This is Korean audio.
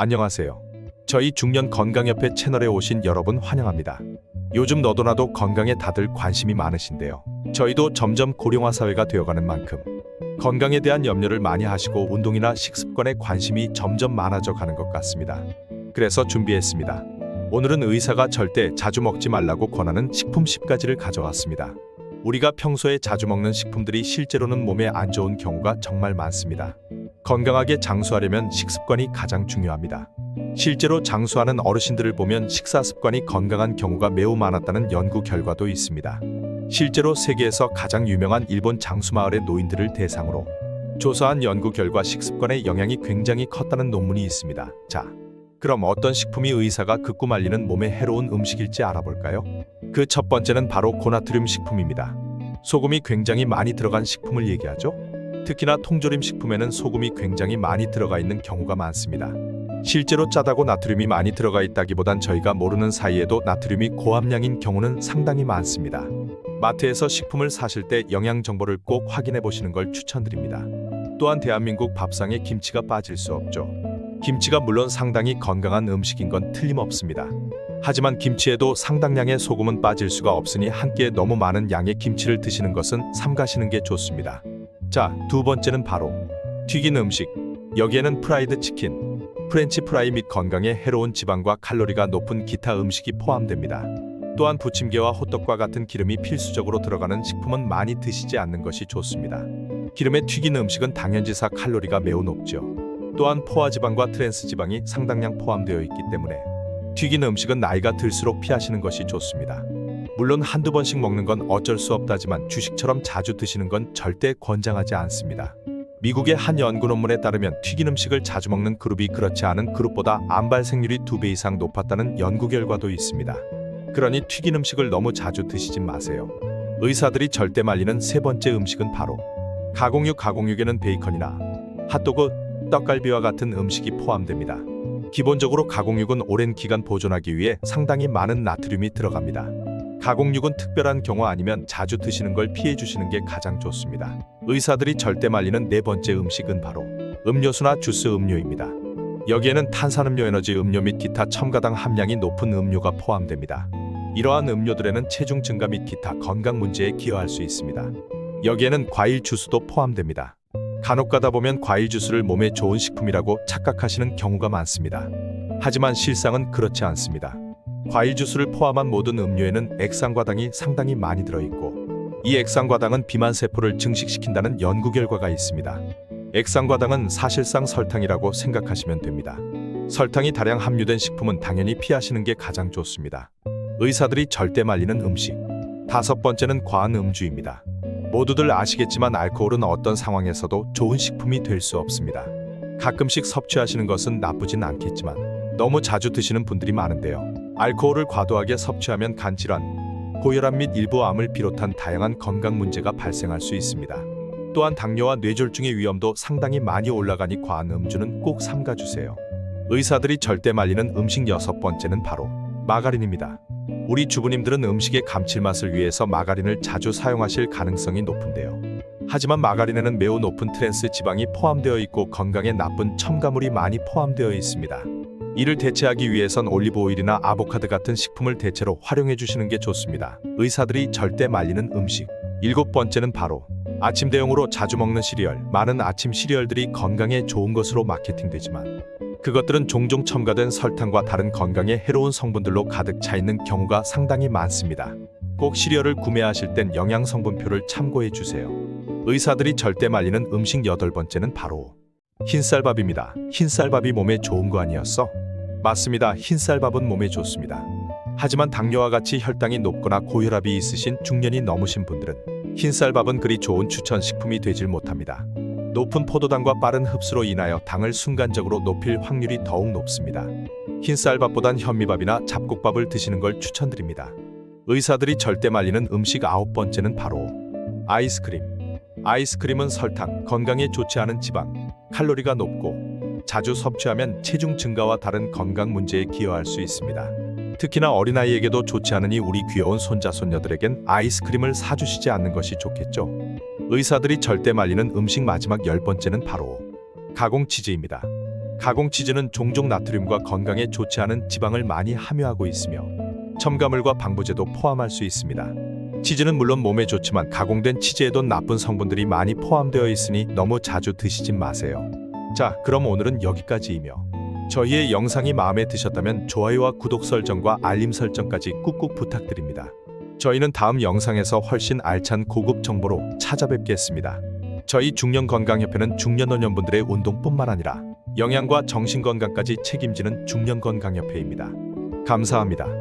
안녕하세요. 저희 중년 건강협회 채널에 오신 여러분 환영합니다. 요즘 너도나도 건강에 다들 관심이 많으신데요. 저희도 점점 고령화 사회가 되어가는 만큼 건강에 대한 염려를 많이 하시고 운동이나 식습관에 관심이 점점 많아져 가는 것 같습니다. 그래서 준비했습니다. 오늘은 의사가 절대 자주 먹지 말라고 권하는 식품 10가지를 가져왔습니다. 우리가 평소에 자주 먹는 식품들이 실제로는 몸에 안 좋은 경우가 정말 많습니다. 건강하게 장수하려면 식습관이 가장 중요합니다. 실제로 장수하는 어르신들을 보면 식사 습관이 건강한 경우가 매우 많았다는 연구 결과도 있습니다. 실제로 세계에서 가장 유명한 일본 장수마을의 노인들을 대상으로 조사한 연구 결과 식습관의 영향이 굉장히 컸다는 논문이 있습니다. 자, 그럼 어떤 식품이 의사가 극구 말리는 몸에 해로운 음식일지 알아볼까요? 그 첫 번째는 바로 고나트륨 식품입니다. 소금이 굉장히 많이 들어간 식품을 얘기하죠. 특히나 통조림 식품에는 소금이 굉장히 많이 들어가 있는 경우가 많습니다. 실제로 짜다고 나트륨이 많이 들어가 있다기보단 저희가 모르는 사이에도 나트륨이 고함량인 경우는 상당히 많습니다. 마트에서 식품을 사실 때 영양 정보를 꼭 확인해 보시는 걸 추천드립니다. 또한 대한민국 밥상에 김치가 빠질 수 없죠. 김치가 물론 상당히 건강한 음식인 건 틀림없습니다. 하지만 김치에도 상당량의 소금은 빠질 수가 없으니 한 끼에 너무 많은 양의 김치를 드시는 것은 삼가시는 게 좋습니다. 자, 두 번째는 바로 튀긴 음식. 여기에는 프라이드 치킨, 프렌치 프라이 및 건강에 해로운 지방과 칼로리가 높은 기타 음식이 포함됩니다. 또한 부침개와 호떡과 같은 기름이 필수적으로 들어가는 식품은 많이 드시지 않는 것이 좋습니다. 기름에 튀긴 음식은 당연지사 칼로리가 매우 높죠. 또한 포화 지방과 트랜스 지방이 상당량 포함되어 있기 때문에 튀긴 음식은 나이가 들수록 피하시는 것이 좋습니다. 물론 한두 번씩 먹는 건 어쩔 수 없다지만 주식처럼 자주 드시는 건 절대 권장하지 않습니다. 미국의 한 연구 논문에 따르면 튀긴 음식을 자주 먹는 그룹이 그렇지 않은 그룹보다 암 발생률이 두 배 이상 높았다는 연구 결과도 있습니다. 그러니 튀긴 음식을 너무 자주 드시진 마세요. 의사들이 절대 말리는 세 번째 음식은 바로 가공육 가공육에는 베이컨이나 핫도그, 떡갈비와 같은 음식이 포함됩니다. 기본적으로 가공육은 오랜 기간 보존하기 위해 상당히 많은 나트륨이 들어갑니다. 가공육은 특별한 경우 아니면 자주 드시는 걸 피해 주시는 게 가장 좋습니다. 의사들이 절대 말리는 네 번째 음식은 바로 음료수나 주스 음료입니다. 여기에는 탄산음료 에너지 음료 및 기타 첨가당 함량이 높은 음료가 포함됩니다. 이러한 음료들에는 체중 증가 및 기타 건강 문제에 기여할 수 있습니다. 여기에는 과일 주스도 포함됩니다. 간혹 가다 보면 과일 주스를 몸에 좋은 식품이라고 착각하시는 경우가 많습니다. 하지만 실상은 그렇지 않습니다. 과일 주스를 포함한 모든 음료에는 액상과당이 상당히 많이 들어있고 이 액상과당은 비만 세포를 증식시킨다는 연구 결과가 있습니다. 액상과당은 사실상 설탕이라고 생각하시면 됩니다. 설탕이 다량 함유된 식품은 당연히 피하시는 게 가장 좋습니다. 의사들이 절대 말리는 음식. 다섯 번째는 과한 음주입니다. 모두들 아시겠지만 알코올은 어떤 상황에서도 좋은 식품이 될 수 없습니다. 가끔씩 섭취하시는 것은 나쁘진 않겠지만 너무 자주 드시는 분들이 많은데요. 알코올을 과도하게 섭취하면 간질환, 고혈압 및 일부 암을 비롯한 다양한 건강 문제가 발생할 수 있습니다. 또한 당뇨와 뇌졸중의 위험도 상당히 많이 올라가니 과한 음주는 꼭 삼가주세요. 의사들이 절대 말리는 음식 여섯 번째는 바로 마가린입니다. 우리 주부님들은 음식의 감칠맛을 위해서 마가린을 자주 사용하실 가능성이 높은데요. 하지만 마가린에는 매우 높은 트랜스 지방이 포함되어 있고 건강에 나쁜 첨가물이 많이 포함되어 있습니다. 이를 대체하기 위해선 올리브 오일이나 아보카도 같은 식품을 대체로 활용해 주시는 게 좋습니다. 의사들이 절대 말리는 음식. 일곱 번째는 바로 아침 대용으로 자주 먹는 시리얼. 많은 아침 시리얼들이 건강에 좋은 것으로 마케팅되지만 그것들은 종종 첨가된 설탕과 다른 건강에 해로운 성분들로 가득 차 있는 경우가 상당히 많습니다. 꼭 시리얼을 구매하실 땐 영양 성분표를 참고해 주세요. 의사들이 절대 말리는 음식 여덟 번째는 바로 흰쌀밥입니다. 흰쌀밥이 몸에 좋은 거 아니었어? 맞습니다. 흰쌀밥은 몸에 좋습니다. 하지만 당뇨와 같이 혈당이 높거나 고혈압이 있으신 중년이 넘으신 분들은 흰쌀밥은 그리 좋은 추천 식품이 되질 못합니다. 높은 포도당과 빠른 흡수로 인하여 당을 순간적으로 높일 확률이 더욱 높습니다. 흰쌀밥보단 현미밥이나 잡곡밥을 드시는 걸 추천드립니다. 의사들이 절대 말리는 음식 아홉 번째는 바로 아이스크림. 아이스크림은 설탕, 건강에 좋지 않은 지방, 칼로리가 높고 자주 섭취하면 체중 증가와 다른 건강 문제에 기여할 수 있습니다. 특히나 어린아이에게도 좋지 않으니 우리 귀여운 손자 손녀들에겐 아이스크림을 사주시지 않는 것이 좋겠죠. 의사들이 절대 말리는 음식 마지막 열 번째는 바로 가공 치즈입니다. 가공 치즈는 종종 나트륨과 건강에 좋지 않은 지방을 많이 함유하고 있으며 첨가물과 방부제도 포함할 수 있습니다. 치즈는 물론 몸에 좋지만 가공된 치즈에도 나쁜 성분들이 많이 포함되어 있으니 너무 자주 드시진 마세요. 자, 그럼 오늘은 여기까지이며 저희의 영상이 마음에 드셨다면 좋아요와 구독 설정과 알림 설정까지 꾹꾹 부탁드립니다. 저희는 다음 영상에서 훨씬 알찬 고급 정보로 찾아뵙겠습니다. 저희 중년건강협회는 중년노년분들의 운동뿐만 아니라 영양과 정신건강까지 책임지는 중년건강협회입니다. 감사합니다.